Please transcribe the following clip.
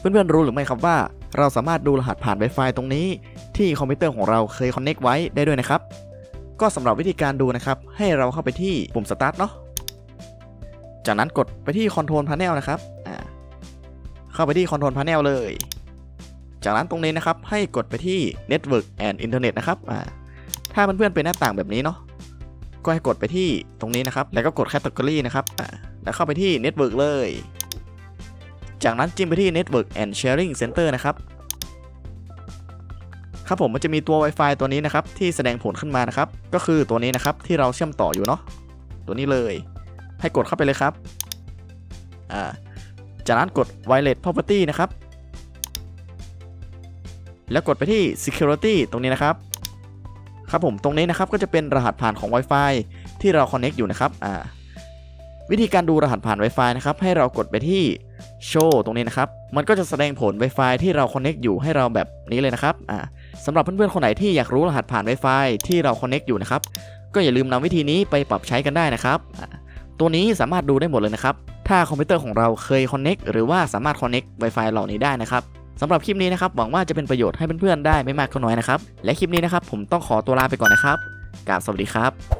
เพื่อนๆรู้หรือไม่ครับว่า เราสามารถดูรหัสผ่าน Wi-Fi ตรงนี้ ที่คอมพิวเตอร์ของเราเคยคอนเน็กไว้ได้ด้วยนะครับ ก็สำหรับวิธีการดูนะครับ ให้เราเข้าไปที่ปุ่ม Start เนาะจากนั้นกดไปที่ Control Panel นะครับอ่าเข้าไปที่ Control Panel เลย จากนั้นตรงนี้นะครับให้กดไปที่ Network and Internet นะครับอ่าถ้าเพื่อนๆเป็นหน้าต่างแบบนี้เนาะก็ให้กดไปที่ตรงนี้นะครับ แล้วก็กด Category นะครับอ่าแล้วเข้าไปที่ Network เลย จากนั้นจิ้มไปที่ Network and Sharing Center นะครับ ครับผมมันจะมีตัว Wi-Fi ตัวนี้นะครับ ที่แสดงผลขึ้นมานะครับ ก็คือตัวนี้นะครับที่เราเชื่อมต่ออยู่เนาะตัวนี้เลย ให้กดเข้าไปเลยครับอ่าจากนั้นกด Wireless Property นะครับ แล้วกดไปที่ Security ตรงนี้นะครับ ครับผมตรงนี้นะครับก็จะเป็นรหัสผ่านของ Wi-Fi ที่เรา Connect อยู่นะครับอ่าวิธีการดูรหัสผ่าน Wi-Fi นะครับ ให้เรากดไปที่ Show ตรงนี้นะครับ มันก็จะแสดงผล Wi-Fi ที่เรา Connect อยู่ให้เราแบบนี้เลยนะครับอ่าสำหรับเพื่อนๆคนไหนที่อยากรู้รหัสผ่าน Wi-Fi ที่เรา Connect อยู่นะครับ ก็อย่าลืมนำวิธีนี้ไปปรับใช้กันได้นะครับ ตัวนี้สามารถดูได้หมดเลยนะครับ ถ้าคอมพิวเตอร์ของเราเคย Connect หรือว่าสามารถ Connect Wi-Fi เหล่านี้ได้นะครับสำหรับคลิปนี้นะครับหวังว่าจะเป็นประโยชน์ให้เพื่อนๆได้ไม่มากก็น้อยนะครับ และคลิปนี้นะครับผมต้องขอตัวลาไปก่อนนะครับกราบสวัสดีครับ